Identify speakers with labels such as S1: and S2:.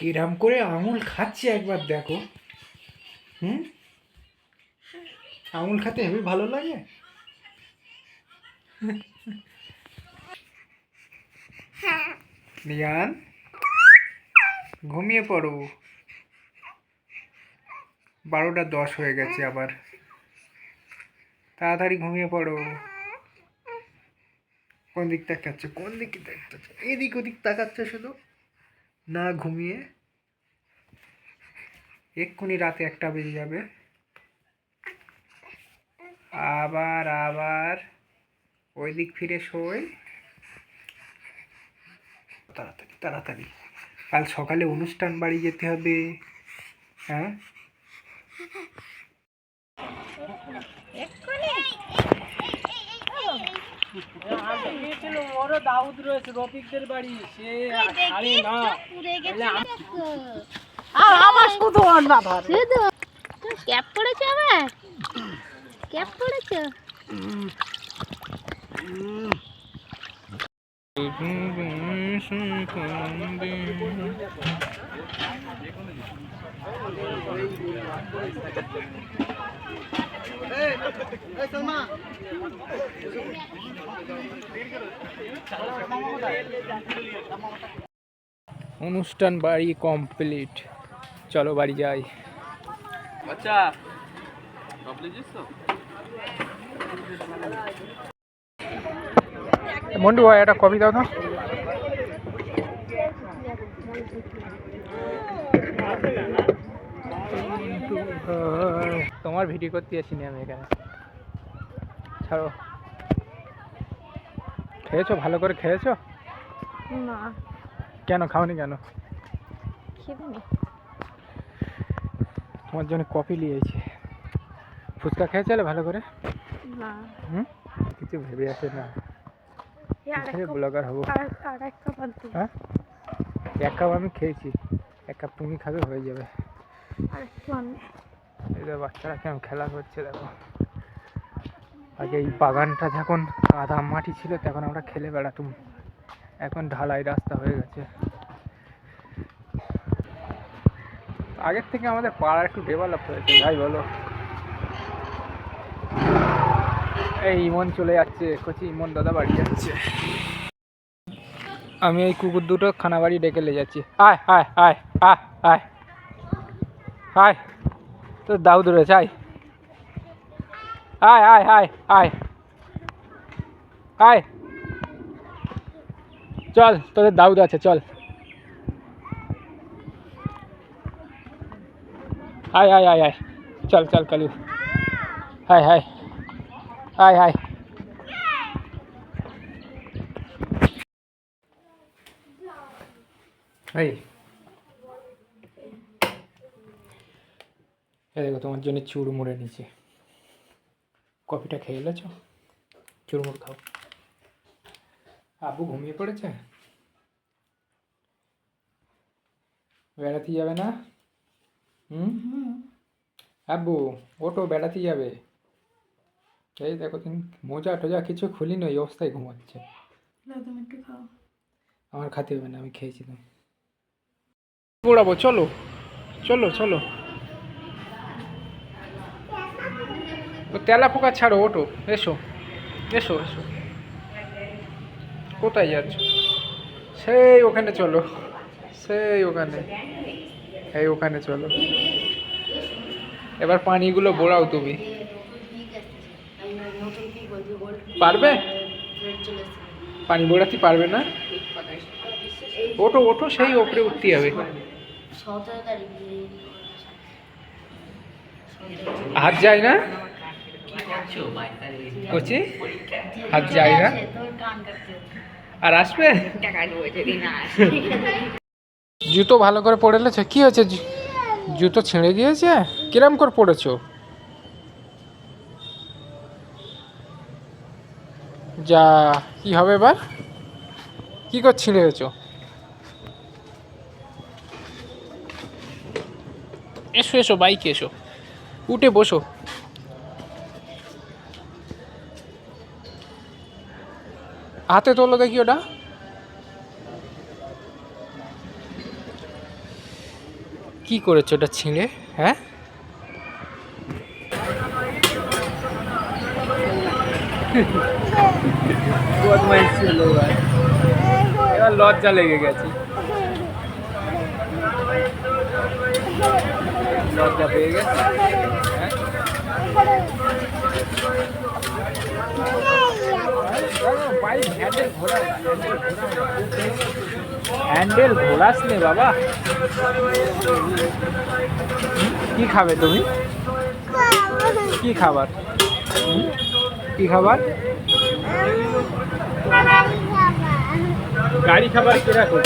S1: কিরাম করে আঙুল খাচ্ছে একবার দেখো। হুম? আঙুল খেতে হেবি ভালো লাগে? নিয়ান ঘুমিয়ে পড়ো। বারোটা দশ হয়ে গেছে আবার। তাড়াতাড়ি ঘুমিয়ে পড়ো। কোন দিক তাকাচ্ছে কোন দিকে তাকাচ্ছে এদিক ওদিক তাকাচ্ছে শুধু? না ঘুমিয়ে এক্ষুনি রাতে একটা বেজে যাবে। আবার আবার ওই দিক ফিরে শোয় তাড়াতাড়ি তাড়াতাড়ি। কাল সকালে অনুষ্ঠান বাড়ি যেতে হবে। হ্যাঁ?
S2: ওরও দাউদ রয়েছে রফিকদের বাড়ি সে ছাড়ে না আমার শুধু না ধর
S3: শুধু ক্যাপ পড়েছো আবার ক্যাপ পড়েছো
S1: অনুষ্ঠান বাড়ি কমপ্লিট চলো বাড়ি যাই।
S2: বাচ্চা
S1: মন্টু ভাই একটা কপি দাও তো। তোমার ভিডিও করতে আসিনি আমি এখানে। ছাড়ো। খেয়েছো? ভালো করে খেয়েছো?
S3: না।
S1: কেন? খাওনি কেন?
S3: নেই
S1: তোমার জন্য কপি নিয়েছি। ফুচকা খেয়েছিলে ভালো করে?
S3: না।
S1: হুম? কিছু ভেবে আসে না। ব্লগার হব? হ্যাঁ? এক কাপ আমি খেয়েছি। এক কাপ তুমি খাবে হয়ে যাবে। বাচ্চারা কেমন খেলা করছে দেখো। আগে এই বাগানটা যখন কাদা মাটি ছিল, তখন আমরা খেলে বেড়াতাম। এখন ঢালাই রাস্তা হয়ে গেছে। আগের থেকে আমাদের পাড়া একটু ডেভেলপ হয়েছে ভাই বলো। এই ইমন চলে যাচ্ছে, কচি ইমন দাদা বাড়ি যাচ্ছে। আমি এই কুকুর দুটো খানা বাড়ি ডেকে নিয়ে যাচ্ছি। আয় আয় আয় আয় আয়। আয় তো দাউদ রয়েছে আয়। আয় আয় আয় আয় আয় চল তোদের দাউদ আছে চল। আয় আয় আয় আয় চল চল কালু। হায় হায় হায় হায় এই দেখো তোমার জন্য চুরমুড়ে নিচে। কফিটা খেয়ে এলেছ? চুরমুড় খাও। আবু ঘুমিয়ে পড়েছে? বেড়াতে যাবে না? হুম? আব্বু ওটো বেড়াতে যাবে। এই দেখো তুমি মোজা টোজা কিছু খুলি না এই অবস্থায় ঘুমাচ্ছে। আমার খাতে হবে না আমি খেয়েছি তো। পড়াবো চলো। চলো চলো। ও তেলা পোকা ছাড়ো ওটো এসো এসো এসো। কোথায় যাচ্ছ? সেই ওখানে চলো, সেই ওখানে এই ওখানে চলো। এবার পানিগুলো বোড়াও তুমি। পারবে? পানি বোড়াতে পারবে না? ওটো ওটো সেই ওপরে উঠতে হবে। হাত যায় না? কচি হাত যায় না? আর আসবে? জুতো ভালো করে পরে লেছো কি হয়েছে? জুতো ছিঁড়ে গিয়েছে? কিরম করে পড়েছো যা কি হবে এবার? কি করে ছিঁড়ে গেছো এসো এসো বাইকে এসো। উঠে বসো। হাতে তোলো দেখি ওটা। কি করেছ ওটা ছিঁড়ে? হ্যাঁ? লজ্জা লেগে গেছে। লজ্জা পেয়ে গেছে। হ্যাঁ? হ্যান্ডেল ঘোরাস নে বাবা। কি খাবে তুমি? কি খাবার? কি খাবার? গাড়ি খাবার কীরকম